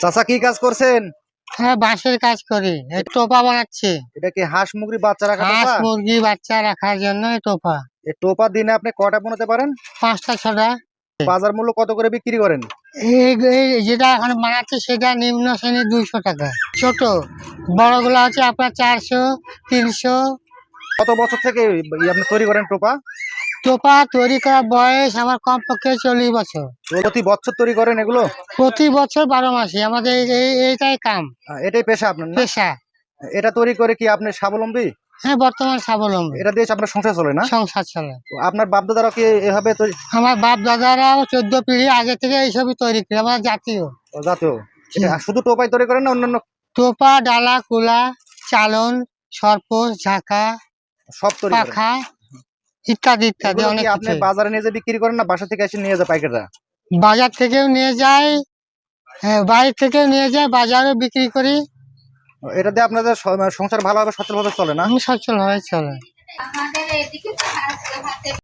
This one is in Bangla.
চাচা কি কাজ করছেন? হ্যাঁ বাঁশের কাজ করি। এই টোপা বানাচ্ছি। এটা কি হাঁস মুরগি বাচ্চা রাখা হাঁস মুরগি বাচ্চা রাখার জন্য এই টোপা। এই টোপা দিনে আপনি কটা বানাতে পারেন? পাঁচটা ছটা। বাজার মূল্য কত করে বিক্রি করেন? যেটা এখন বানাচ্ছি সেটা নিম্ন শ্রেণি দুইশো টাকা। ছোট। বড়গুলো আছে আপনার চারশো তিনশো। কত বছর থেকে আপনি তৈরি করেন টোপা? টোপা তৈরি করার বয়স আমার কমপক্ষে চল্লিশ বছর। প্রতি বছর তৈরি করেন এগুলো? প্রতি বছর বারো মাসে আমাদের এই- এই এইটাই কাম। এটাই পেশা আপনার পেশা। এটা তৈরি করে কি আপনি স্বাবলম্বী? হ্যাঁ বর্তমান স্বাবলম্বী। এটা দিয়ে আপনার সংসার চলে না? সংসার চলে। আপনার বাপ দাদারা কি এভাবে আমার বাপ দাদারাও চোদ্দ পিঢ়ি আগে থেকে এইসবই তৈরি করে আমার জাতীয়। জাতীয়। শুধু টোপাই তৈরি করেন না অন্যান্য? টোপা ডালা কুলা চালন সরপোষ ঝাঁকা সব তৈরি পাখা ইত্যাদি ইত্যাদি অনেক আপনি বাজারে নিয়ে যে বিক্রি করেন না বাসা থেকে এসে নিয়ে যায় পাইকাররা? বাজার থেকেও নিয়ে যায় হ্যাঁ, বাইরে থেকেও নিয়ে যায় বাজারে বিক্রি করি। এটা দিয়ে আপনাদের সংসার ভালোভাবে সচলভাবে চলে না? আমি সচল হয়ে চলে